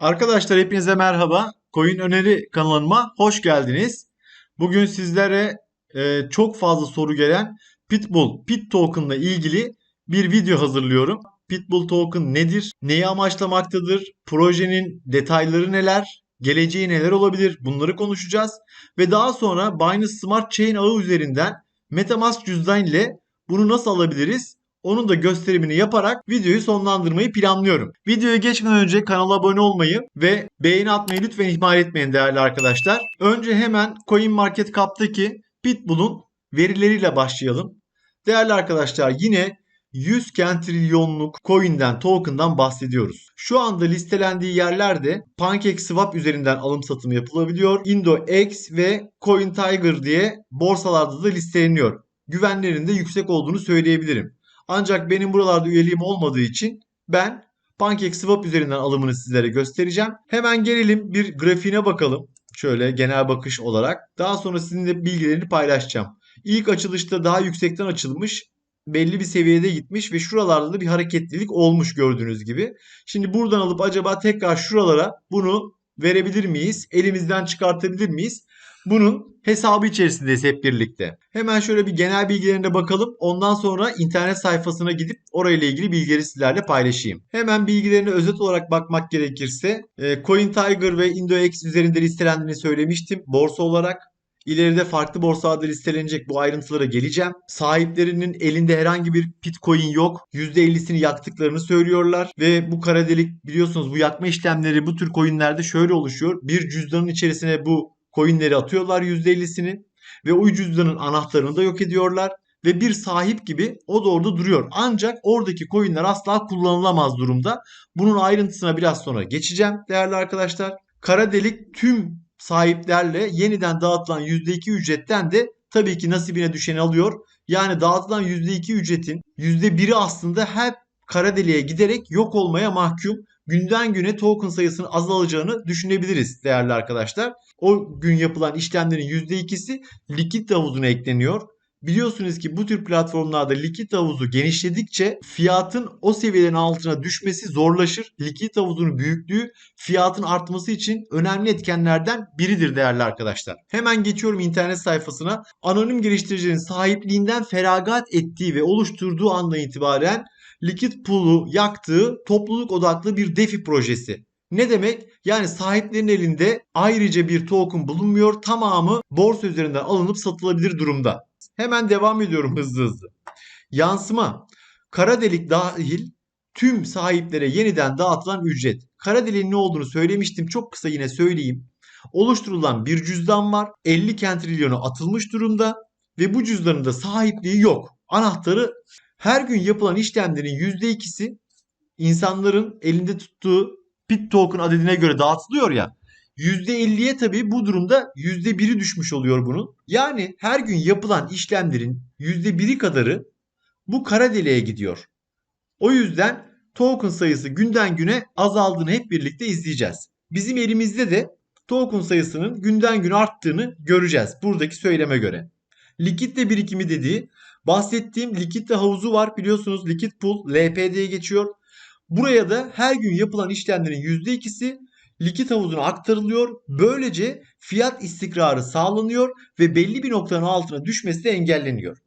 Arkadaşlar hepinize merhaba. Coin Öneri kanalıma hoş geldiniz. Bugün sizlere e, çok fazla soru gelen Pitbull Pit Token ile ilgili bir video hazırlıyorum. Pitbull Token nedir? Neyi amaçlamaktadır? Projenin detayları neler? Geleceği neler olabilir? Bunları konuşacağız. Ve daha sonra Binance Smart Chain ağı üzerinden Metamask cüzdan ile bunu nasıl alabiliriz? Onun da gösterimini yaparak videoyu sonlandırmayı planlıyorum. Videoya geçmeden önce kanala abone olmayı ve beğeni atmayı lütfen ihmal etmeyin değerli arkadaşlar. Önce hemen CoinMarketCap'taki Pitbull'un verileriyle başlayalım. Değerli arkadaşlar yine 100 trilyonluk coin'den, token'dan bahsediyoruz. Şu anda listelendiği yerlerde PancakeSwap üzerinden alım satım yapılabiliyor. IndoX ve CoinTiger diye borsalarda da listeleniyor. Güvenlerinde yüksek olduğunu söyleyebilirim. Ancak benim buralarda üyeliğim olmadığı için ben PancakeSwap üzerinden alımını sizlere göstereceğim. Hemen gelelim bir grafiğine bakalım. Şöyle genel bakış olarak. Daha sonra sizinle bilgilerini paylaşacağım. İlk açılışta daha yüksekten açılmış. Belli bir seviyede gitmiş ve şuralarda da bir hareketlilik olmuş gördüğünüz gibi. Şimdi buradan alıp acaba tekrar şuralara bunu verebilir miyiz? Elimizden çıkartabilir miyiz? Bunun hesabı içerisindeyiz hep birlikte. Hemen şöyle bir genel bilgilerine bakalım. Ondan sonra internet sayfasına gidip orayla ilgili bilgileri sizlerle paylaşayım. Hemen bilgilerine özet olarak bakmak gerekirse e, CoinTiger ve IndoX üzerinde listelendiğini söylemiştim borsa olarak. İleride farklı borsalarda listelenecek bu ayrıntılara geleceğim. Sahiplerinin elinde herhangi bir Bitcoin yok. %50'sini yaktıklarını söylüyorlar. Ve bu kara delik biliyorsunuz bu yakma işlemleri bu tür coinlerde şöyle oluşuyor. Bir cüzdanın içerisine bu coinleri atıyorlar %50'sini ve o cüzdanın anahtarını da yok ediyorlar ve bir sahip gibi o da orada duruyor. Ancak oradaki coinler asla kullanılamaz durumda. Bunun ayrıntısına biraz sonra geçeceğim değerli arkadaşlar. Kara delik tüm sahiplerle yeniden dağıtılan %2 ücretten de tabii ki nasibine düşeni alıyor. Yani dağıtılan %2 ücretin %1'i aslında hep kara deliğe giderek yok olmaya mahkum günden güne token sayısının azalacağını düşünebiliriz değerli arkadaşlar. O gün yapılan işlemlerin %2'si likit havuzuna ekleniyor. Biliyorsunuz ki bu tür platformlarda likit havuzu genişledikçe fiyatın o seviyelerin altına düşmesi zorlaşır. Likit havuzunun büyüklüğü fiyatın artması için önemli etkenlerden biridir değerli arkadaşlar. Hemen geçiyorum internet sayfasına. Anonim geliştiricinin sahipliğinden feragat ettiği ve oluşturduğu andan itibaren likit pool'u yaktığı topluluk odaklı bir DeFi projesi. Ne demek? Yani sahiplerin elinde ayrıca bir token bulunmuyor. Tamamı borsa üzerinden alınıp satılabilir durumda. Hemen devam ediyorum hızlı hızlı. Yansıma. Kara delik dahil tüm sahiplere yeniden dağıtılan ücret. Kara deliğin ne olduğunu söylemiştim. Çok kısa yine söyleyeyim. Oluşturulan bir cüzdan var. 50 kentrilyonu atılmış durumda ve bu cüzdanın da sahipliği yok. Anahtarı her gün yapılan işlemlerin %2'si insanların elinde tuttuğu bit token adedine göre dağıtılıyor ya. %50'ye tabii bu durumda %1'i düşmüş oluyor bunun. Yani her gün yapılan işlemlerin %1'i kadarı bu kara deliğe gidiyor. O yüzden token sayısı günden güne azaldığını hep birlikte izleyeceğiz. Bizim elimizde de token sayısının günden güne arttığını göreceğiz buradaki söyleme göre. Likitte birikimi dediği bahsettiğim likitte havuzu var biliyorsunuz likit pool LPD'ye geçiyor. Buraya da her gün yapılan işlemlerin %2'si likit havuzuna aktarılıyor. Böylece fiyat istikrarı sağlanıyor ve belli bir noktanın altına düşmesi de engelleniyor.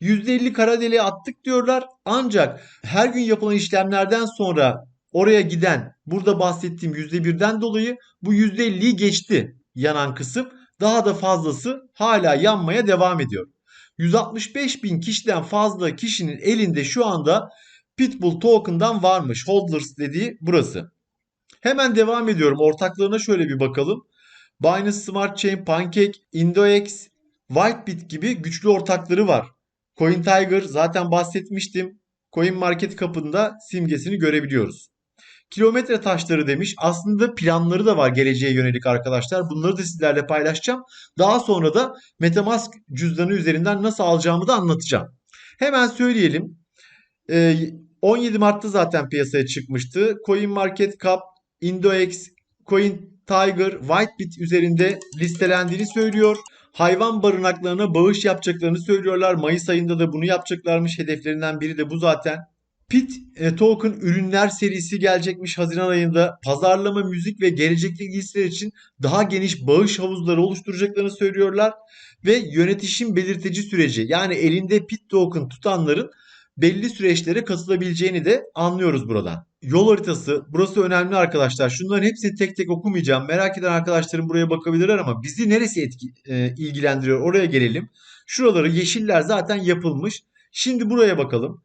%50 kara deliğe attık diyorlar. Ancak her gün yapılan işlemlerden sonra oraya giden burada bahsettiğim %1'den dolayı bu %50'yi geçti yanan kısım. Daha da fazlası hala yanmaya devam ediyor. 165 bin kişiden fazla kişinin elinde şu anda Pitbull token'dan varmış. Hodlers dediği burası. Hemen devam ediyorum. Ortaklarına şöyle bir bakalım. Binance Smart Chain, Pancake, IndoX, Whitebit gibi güçlü ortakları var. CoinTiger zaten bahsetmiştim. Coin Market kapında simgesini görebiliyoruz. Kilometre taşları demiş. Aslında planları da var geleceğe yönelik arkadaşlar. Bunları da sizlerle paylaşacağım. Daha sonra da Metamask cüzdanı üzerinden nasıl alacağımı da anlatacağım. Hemen söyleyelim. 17 Mart'ta zaten piyasaya çıkmıştı. Coin Market Cap, IndoX, Coin Tiger, Whitebit üzerinde listelendiğini söylüyor. Hayvan barınaklarına bağış yapacaklarını söylüyorlar. Mayıs ayında da bunu yapacaklarmış. Hedeflerinden biri de bu zaten. Pit e, Token ürünler serisi gelecekmiş Haziran ayında. Pazarlama, müzik ve gelecekte giysiler için daha geniş bağış havuzları oluşturacaklarını söylüyorlar. Ve yönetişim belirtici süreci yani elinde Pit Token tutanların belli süreçlere katılabileceğini de anlıyoruz buradan. Yol haritası burası önemli arkadaşlar. Şunların hepsini tek tek okumayacağım. Merak eden arkadaşlarım buraya bakabilirler ama bizi neresi etki, e, ilgilendiriyor oraya gelelim. Şuraları yeşiller zaten yapılmış. Şimdi buraya bakalım.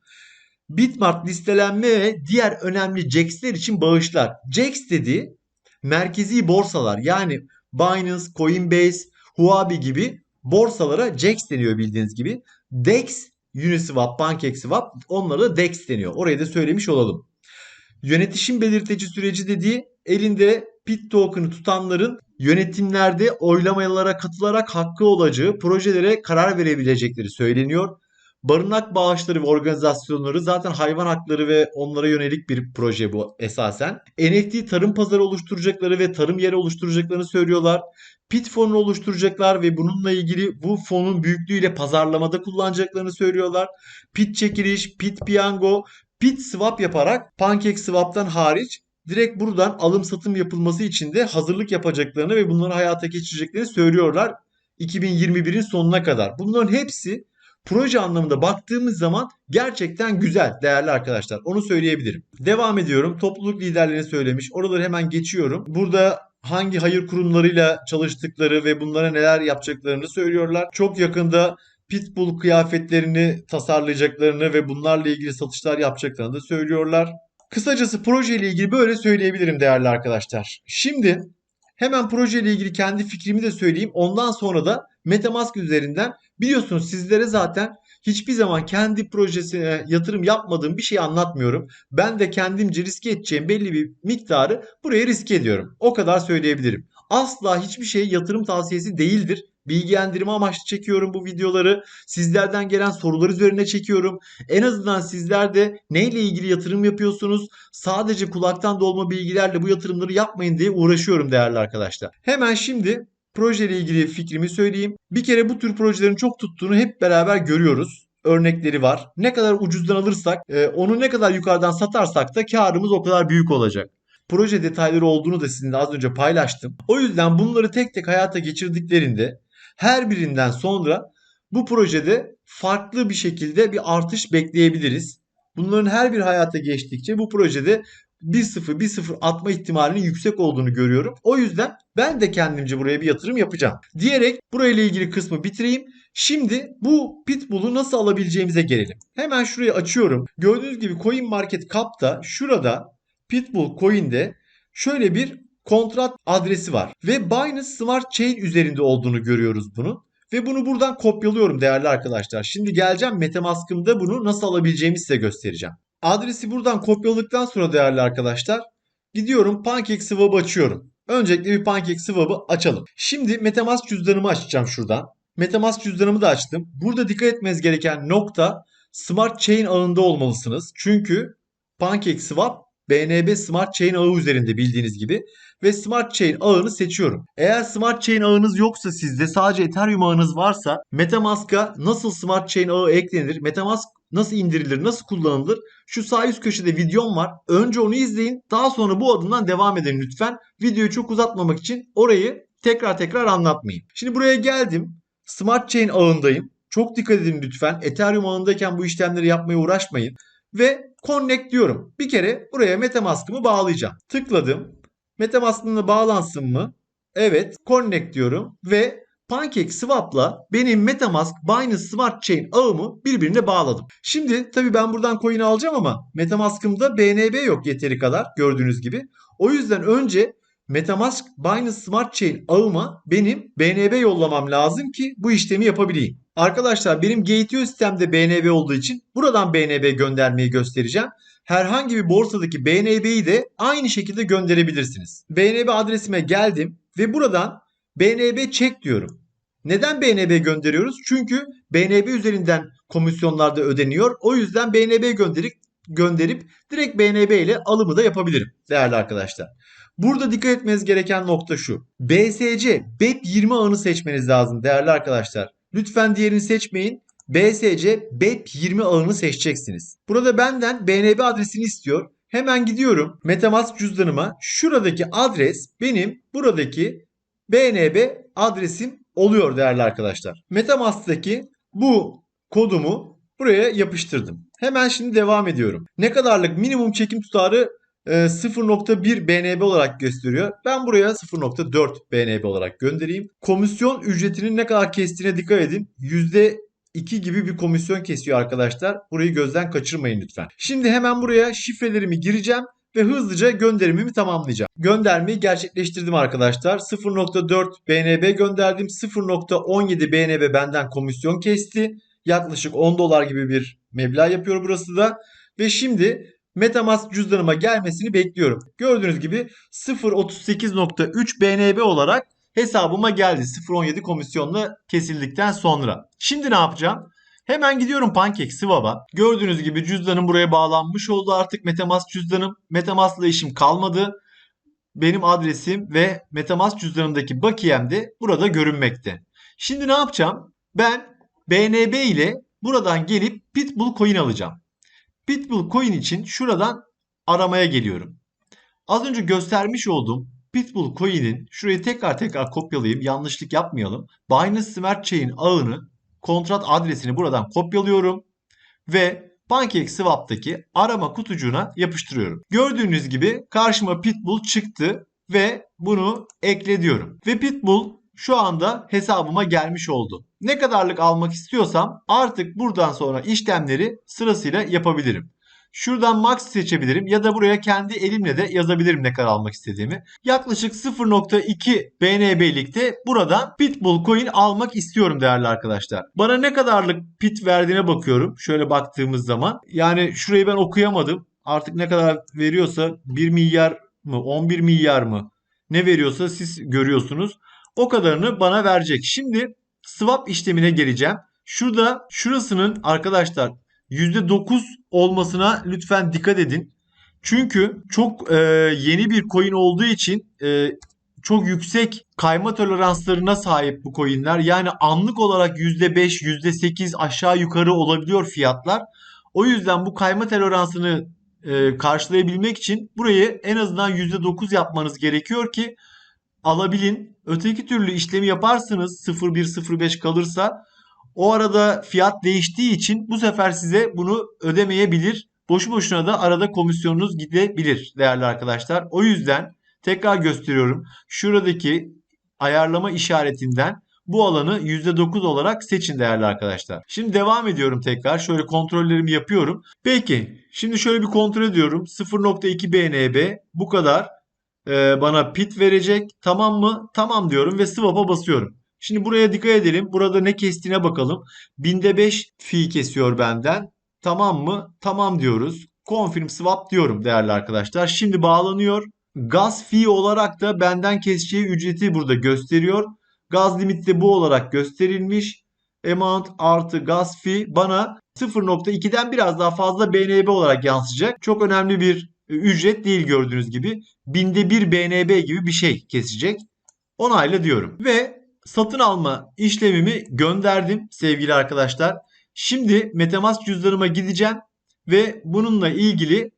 Bitmart listelenme ve diğer önemli JAX'ler için bağışlar. JAX dediği merkezi borsalar yani Binance, Coinbase, Huobi gibi borsalara JAX deniyor bildiğiniz gibi. DEX, Uniswap, PancakeSwap onlara da DEX deniyor. Orayı da söylemiş olalım. Yönetişim belirteci süreci dediği elinde PIT token'ı tutanların yönetimlerde oylamalara katılarak hakkı olacağı projelere karar verebilecekleri söyleniyor. Barınak bağışları ve organizasyonları zaten hayvan hakları ve onlara yönelik bir proje bu esasen. NFT tarım pazarı oluşturacakları ve tarım yeri oluşturacaklarını söylüyorlar. Pit fonunu oluşturacaklar ve bununla ilgili bu fonun büyüklüğüyle pazarlamada kullanacaklarını söylüyorlar. Pit çekiliş, pit piyango, pit swap yaparak pancake swap'tan hariç direkt buradan alım satım yapılması için de hazırlık yapacaklarını ve bunları hayata geçireceklerini söylüyorlar 2021'in sonuna kadar. Bunların hepsi proje anlamında baktığımız zaman gerçekten güzel değerli arkadaşlar. Onu söyleyebilirim. Devam ediyorum. Topluluk liderlerini söylemiş. Oraları hemen geçiyorum. Burada hangi hayır kurumlarıyla çalıştıkları ve bunlara neler yapacaklarını söylüyorlar. Çok yakında pitbull kıyafetlerini tasarlayacaklarını ve bunlarla ilgili satışlar yapacaklarını da söylüyorlar. Kısacası projeyle ilgili böyle söyleyebilirim değerli arkadaşlar. Şimdi hemen projeyle ilgili kendi fikrimi de söyleyeyim. Ondan sonra da Metamask üzerinden biliyorsunuz sizlere zaten hiçbir zaman kendi projesine yatırım yapmadığım bir şey anlatmıyorum. Ben de kendimce riske edeceğim belli bir miktarı buraya riske ediyorum. O kadar söyleyebilirim. Asla hiçbir şey yatırım tavsiyesi değildir. Bilgilendirme amaçlı çekiyorum bu videoları. Sizlerden gelen sorular üzerine çekiyorum. En azından sizler de neyle ilgili yatırım yapıyorsunuz? Sadece kulaktan dolma bilgilerle bu yatırımları yapmayın diye uğraşıyorum değerli arkadaşlar. Hemen şimdi projeyle ilgili fikrimi söyleyeyim. Bir kere bu tür projelerin çok tuttuğunu hep beraber görüyoruz örnekleri var. Ne kadar ucuzdan alırsak, e, onu ne kadar yukarıdan satarsak da karımız o kadar büyük olacak. Proje detayları olduğunu da sizinle az önce paylaştım. O yüzden bunları tek tek hayata geçirdiklerinde her birinden sonra bu projede farklı bir şekilde bir artış bekleyebiliriz. Bunların her bir hayata geçtikçe bu projede 1-0 1-0 atma ihtimalinin yüksek olduğunu görüyorum. O yüzden ben de kendimce buraya bir yatırım yapacağım. Diyerek burayla ilgili kısmı bitireyim. Şimdi bu Pitbull'u nasıl alabileceğimize gelelim. Hemen şurayı açıyorum. Gördüğünüz gibi Coin Market Cap'ta şurada Pitbull Coin'de şöyle bir kontrat adresi var. Ve Binance Smart Chain üzerinde olduğunu görüyoruz bunun. Ve bunu buradan kopyalıyorum değerli arkadaşlar. Şimdi geleceğim Metamask'ımda bunu nasıl alabileceğimi size göstereceğim. Adresi buradan kopyaladıktan sonra değerli arkadaşlar gidiyorum PancakeSwap'ı açıyorum. Öncelikle bir PancakeSwap'ı açalım. Şimdi Metamask cüzdanımı açacağım şuradan. Metamask cüzdanımı da açtım. Burada dikkat etmeniz gereken nokta Smart Chain ağında olmalısınız. Çünkü PancakeSwap BNB Smart Chain ağı üzerinde bildiğiniz gibi ve Smart Chain ağını seçiyorum. Eğer Smart Chain ağınız yoksa sizde sadece Ethereum ağınız varsa Metamask'a nasıl Smart Chain ağı eklenir? Metamask nasıl indirilir, nasıl kullanılır? Şu sağ üst köşede videom var. Önce onu izleyin. Daha sonra bu adımdan devam edin lütfen. Videoyu çok uzatmamak için orayı tekrar tekrar anlatmayayım. Şimdi buraya geldim. Smart Chain ağındayım. Çok dikkat edin lütfen. Ethereum ağındayken bu işlemleri yapmaya uğraşmayın. Ve connect diyorum. Bir kere buraya Metamask'ımı bağlayacağım. Tıkladım. Metamask'ımla bağlansın mı? Evet. Connect diyorum ve Pancake Swap'la benim Metamask Binance Smart Chain ağımı birbirine bağladım. Şimdi tabii ben buradan coin alacağım ama Metamask'ımda BNB yok yeteri kadar gördüğünüz gibi. O yüzden önce Metamask Binance Smart Chain ağıma benim BNB yollamam lazım ki bu işlemi yapabileyim. Arkadaşlar benim Gateo sistemde BNB olduğu için buradan BNB göndermeyi göstereceğim. Herhangi bir borsadaki BNB'yi de aynı şekilde gönderebilirsiniz. BNB adresime geldim ve buradan BNB çek diyorum. Neden BNB gönderiyoruz? Çünkü BNB üzerinden komisyonlarda ödeniyor. O yüzden BNB gönderip gönderip direkt BNB ile alımı da yapabilirim değerli arkadaşlar. Burada dikkat etmeniz gereken nokta şu. BSC BEP 20 ağını seçmeniz lazım değerli arkadaşlar. Lütfen diğerini seçmeyin. BSC BEP20 ağını seçeceksiniz. Burada benden BNB adresini istiyor. Hemen gidiyorum Metamask cüzdanıma. Şuradaki adres benim buradaki BNB adresim oluyor değerli arkadaşlar. Metamask'taki bu kodumu buraya yapıştırdım. Hemen şimdi devam ediyorum. Ne kadarlık minimum çekim tutarı 0.1 BNB olarak gösteriyor. Ben buraya 0.4 BNB olarak göndereyim. Komisyon ücretinin ne kadar kestiğine dikkat edin. %2 gibi bir komisyon kesiyor arkadaşlar. Burayı gözden kaçırmayın lütfen. Şimdi hemen buraya şifrelerimi gireceğim ve hızlıca gönderimimi tamamlayacağım. Göndermeyi gerçekleştirdim arkadaşlar. 0.4 BNB gönderdim. 0.17 BNB benden komisyon kesti. Yaklaşık 10 dolar gibi bir meblağ yapıyor burası da. Ve şimdi Metamask cüzdanıma gelmesini bekliyorum. Gördüğünüz gibi 0.38.3 BNB olarak hesabıma geldi. 0.17 komisyonla kesildikten sonra. Şimdi ne yapacağım? Hemen gidiyorum PancakeSwap'a. Gördüğünüz gibi cüzdanım buraya bağlanmış oldu artık Metamask cüzdanım. Metamask'la işim kalmadı. Benim adresim ve Metamask cüzdanımdaki bakiyem de burada görünmekte. Şimdi ne yapacağım? Ben BNB ile buradan gelip Pitbull coin alacağım. Pitbull coin için şuradan aramaya geliyorum. Az önce göstermiş olduğum Pitbull coin'in şurayı tekrar tekrar kopyalayayım. Yanlışlık yapmayalım. Binance Smart Chain ağını kontrat adresini buradan kopyalıyorum ve PancakeSwap'taki arama kutucuğuna yapıştırıyorum. Gördüğünüz gibi karşıma Pitbull çıktı ve bunu ekle diyorum. Ve Pitbull şu anda hesabıma gelmiş oldu. Ne kadarlık almak istiyorsam artık buradan sonra işlemleri sırasıyla yapabilirim. Şuradan max seçebilirim ya da buraya kendi elimle de yazabilirim ne kadar almak istediğimi. Yaklaşık 0.2 BNB'likte buradan Pitbull coin almak istiyorum değerli arkadaşlar. Bana ne kadarlık pit verdiğine bakıyorum. Şöyle baktığımız zaman. Yani şurayı ben okuyamadım. Artık ne kadar veriyorsa 1 milyar mı 11 milyar mı ne veriyorsa siz görüyorsunuz. O kadarını bana verecek. Şimdi swap işlemine geleceğim. Şurada şurasının arkadaşlar %9 olmasına lütfen dikkat edin. Çünkü çok e, yeni bir coin olduğu için e, çok yüksek kayma toleranslarına sahip bu coinler. Yani anlık olarak %5, %8 aşağı yukarı olabiliyor fiyatlar. O yüzden bu kayma toleransını e, karşılayabilmek için burayı en azından %9 yapmanız gerekiyor ki alabilin. Öteki türlü işlemi yaparsınız 0.1-0.5 kalırsa o arada fiyat değiştiği için bu sefer size bunu ödemeyebilir. Boşu boşuna da arada komisyonunuz gidebilir değerli arkadaşlar. O yüzden tekrar gösteriyorum. Şuradaki ayarlama işaretinden bu alanı %9 olarak seçin değerli arkadaşlar. Şimdi devam ediyorum tekrar. Şöyle kontrollerimi yapıyorum. Peki şimdi şöyle bir kontrol ediyorum. 0.2 BNB bu kadar ee, bana pit verecek. Tamam mı? Tamam diyorum ve swap'a basıyorum. Şimdi buraya dikkat edelim. Burada ne kestiğine bakalım. Binde 5 fee kesiyor benden. Tamam mı? Tamam diyoruz. Confirm swap diyorum değerli arkadaşlar. Şimdi bağlanıyor. Gaz fee olarak da benden keseceği ücreti burada gösteriyor. Gaz limiti de bu olarak gösterilmiş. Amount artı gaz fee bana 0.2'den biraz daha fazla BNB olarak yansıyacak. Çok önemli bir ücret değil gördüğünüz gibi. Binde bir BNB gibi bir şey kesecek. Onayla diyorum. Ve satın alma işlemimi gönderdim sevgili arkadaşlar. Şimdi Metamask cüzdanıma gideceğim ve bununla ilgili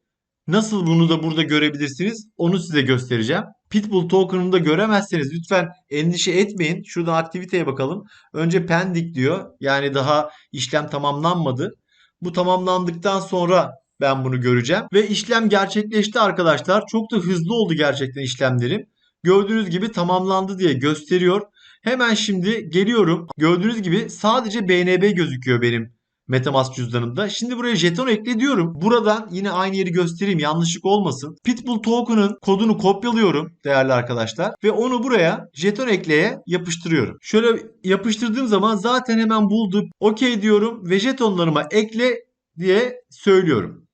nasıl bunu da burada görebilirsiniz onu size göstereceğim. Pitbull token'ını da göremezseniz lütfen endişe etmeyin. Şuradan aktiviteye bakalım. Önce pending diyor. Yani daha işlem tamamlanmadı. Bu tamamlandıktan sonra ben bunu göreceğim. Ve işlem gerçekleşti arkadaşlar. Çok da hızlı oldu gerçekten işlemlerim. Gördüğünüz gibi tamamlandı diye gösteriyor. Hemen şimdi geliyorum. Gördüğünüz gibi sadece BNB gözüküyor benim Metamask cüzdanımda. Şimdi buraya jeton ekle diyorum. Buradan yine aynı yeri göstereyim yanlışlık olmasın. Pitbull token'ın kodunu kopyalıyorum değerli arkadaşlar. Ve onu buraya jeton ekleye yapıştırıyorum. Şöyle yapıştırdığım zaman zaten hemen buldu. OK diyorum ve jetonlarıma ekle diye söylüyorum.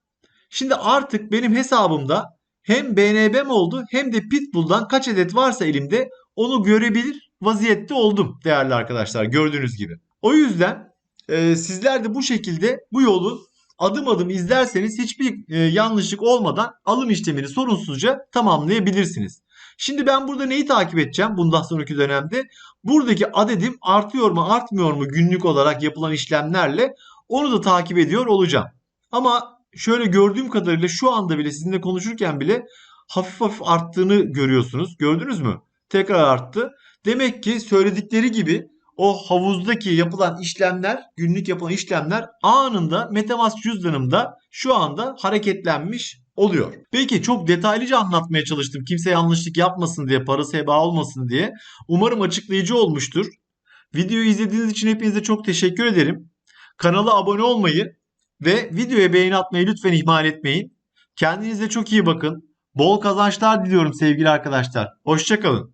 Şimdi artık benim hesabımda hem BNB'm oldu hem de Pitbull'dan kaç adet varsa elimde onu görebilir vaziyette oldum değerli arkadaşlar gördüğünüz gibi. O yüzden e, sizler de bu şekilde bu yolu adım adım izlerseniz hiçbir e, yanlışlık olmadan alım işlemini sorunsuzca tamamlayabilirsiniz. Şimdi ben burada neyi takip edeceğim bundan sonraki dönemde? Buradaki adedim artıyor mu artmıyor mu günlük olarak yapılan işlemlerle onu da takip ediyor olacağım. Ama şöyle gördüğüm kadarıyla şu anda bile sizinle konuşurken bile hafif hafif arttığını görüyorsunuz. Gördünüz mü? Tekrar arttı. Demek ki söyledikleri gibi o havuzdaki yapılan işlemler, günlük yapılan işlemler anında Metamask cüzdanımda şu anda hareketlenmiş oluyor. Peki çok detaylıca anlatmaya çalıştım. Kimse yanlışlık yapmasın diye, parası heba olmasın diye. Umarım açıklayıcı olmuştur. Videoyu izlediğiniz için hepinize çok teşekkür ederim. Kanala abone olmayı ve videoya beğeni atmayı lütfen ihmal etmeyin. Kendinize çok iyi bakın. Bol kazançlar diliyorum sevgili arkadaşlar. Hoşçakalın.